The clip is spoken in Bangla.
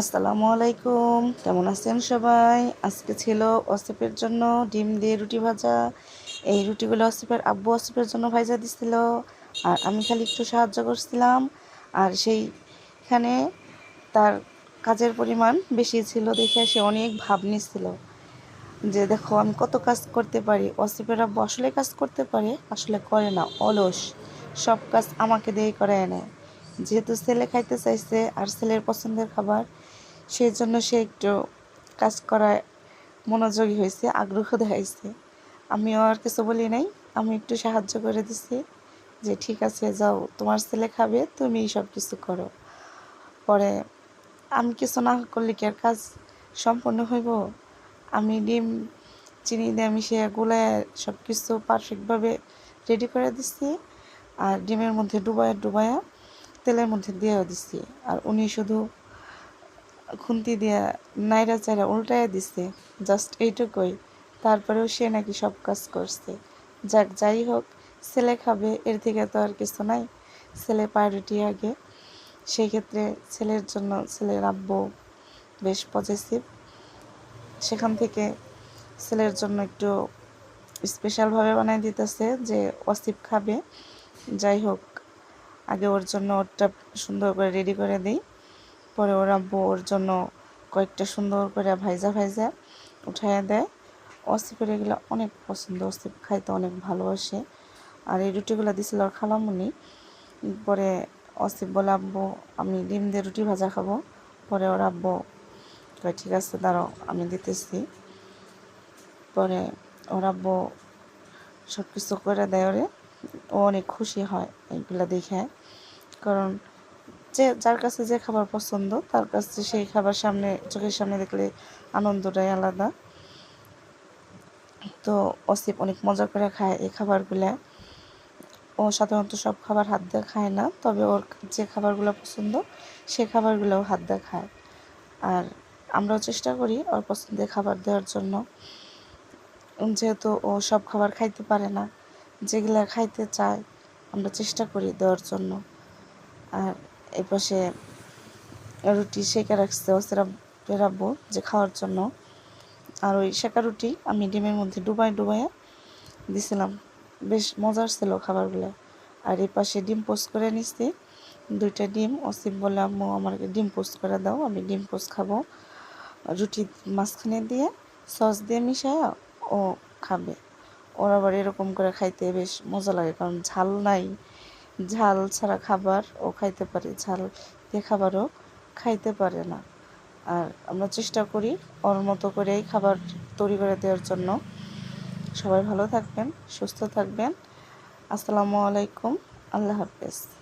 আসসালামু আলাইকুম। কেমন আছেন সবাই? আজকে ছিল অসিফের জন্য ডিম দিয়ে রুটি ভাজা। এই রুটিগুলো অসিফের আব্বু অসিফের জন্য ভাজা দিছিল। আর আমি খালি একটু সাহায্য করছিলাম। আর সেইখানে তার কাজের পরিমাণ বেশি ছিল দেখে সে অনেক ভাব নিচ্ছিল। যে দেখো, আমি কত কাজ করতে পারি? অসিফের আব্বু আসলে কাজ করতে পারে? আসলে করে না, অলস। সব কাজ আমাকে দিয়েই করায় নেয়। যেহেতু ছেলে খাইতে চাইছে আর ছেলের পছন্দের খাবার সেই জন্য সে একটু কাজ করায় মনোযোগী হয়েছে, আগ্রহ দেখাইছে। আমিও আর কিছু বলি নাই, আমি একটু সাহায্য করে দিছি যে, ঠিক আছে, যাও, তোমার ছেলে খাবে, তুমি সব কিছু করো। পরে আমি কিছু না করলে কি আর কাজ সম্পন্ন হইব? আমি ডিম, চিনি দিয়ে আমি সে গুলায় সব কিছু পারফেক্টভাবে রেডি করে দিচ্ছি আর ডিমের মধ্যে ডুবায়া ডুবায়া তেলের মধ্যে দিয়েও দিচ্ছি আর উনি শুধু খুন্তি দিয়ে নাইরা চাইরা উল্টায় দিছে জাস্ট এইটুকুই। তারপরেও সে নাকি সব কাজ করছে। যাক, যাই হোক, ছেলে খাবে, এর থেকে তো আর কিছু নাই। ছেলে প্রায়োরিটি আগে। সেই ক্ষেত্রে ছেলের জন্য ছেলের আব্বু বেশ পজিটিভ সেখান থেকে ছেলের জন্য একটু স্পেশালভাবে বানাই দিতেছে যে অসিপ খাবে। যাই হোক আগে ওর জন্য ওরটা সুন্দর করে রেডি করে দিই। পরে ওর আব্বু ওর জন্য কয়েকটা সুন্দর করে ভাইজা ভাইজা উঠাইয়া দেয়। অসিফের এগুলো অনেক পছন্দ অসিফ খাইতে অনেক ভালোবাসে। আর এই রুটিগুলো দিছিল ওর খালামুনি। পরে অসিফ বলে, আব্বু, আমি ডিম দিয়ে রুটি ভাজা খাব। পরে ওর আব্বু ঠিক আছে, দাঁড়াও, আমি দিতেছি। পরে ওর আব্বু সব কিছু করে দেয় ওরে। ও অনেক খুশি হয় এইগুলো দেখে। কারণ যে, যার কাছে যে খাবার পছন্দ, তার কাছে সেই খাবার সামনে, চোখের সামনে দেখলে আনন্দটাই আলাদা। তো অসিফ অনেক মজা করে খায় এই খাবারগুলো। ও সাধারণত সব খাবার হাত দিয়ে খায় না, তবে ওর যে খাবারগুলো পছন্দ সে খাবারগুলোও হাত দিয়ে খায়। আর আমরাও চেষ্টা করি ওর পছন্দের খাবার দেওয়ার জন্য। যেহেতু ও সব খাবার খাইতে পারে না যেগুলা খাইতে চায়, আমরা চেষ্টা করি দেওয়ার জন্য। আর এই পাশে রুটি সেঁকে রাখছে ওসেরা বেরাবো যে খাওয়ার জন্য। আর ওই শেখা রুটি আমি ডিমের মধ্যে ডুবাই ডুবাই দিছিলাম। বেশ মজার ছিল খাবারগুলো। আর এই পাশে ডিম পোস্ট করে নিচ্ছি দুইটা ডিম অসিম বলে আম্মু আমাকে ডিম পোস্ট করে দাও, আমি ডিম পোস্ট খাব। রুটি মাঝখানে দিয়ে সস দিয়ে মিশায় ও খাবে। ওর আবার এরকম করে খাইতে বেশ মজা লাগে, কারণ ঝাল নাই। ঝাল ছাড়া খাবার ও খাইতে পারে, ঝাল দিয়ে খাবারও খাইতে পারে না। আর আমরা চেষ্টা করি ওর মতো করেই খাবার তৈরি করে দেওয়ার জন্য। সবাই ভালো থাকবেন, সুস্থ থাকবেন। আসসালামু আলাইকুম, আল্লাহ হাফেজ।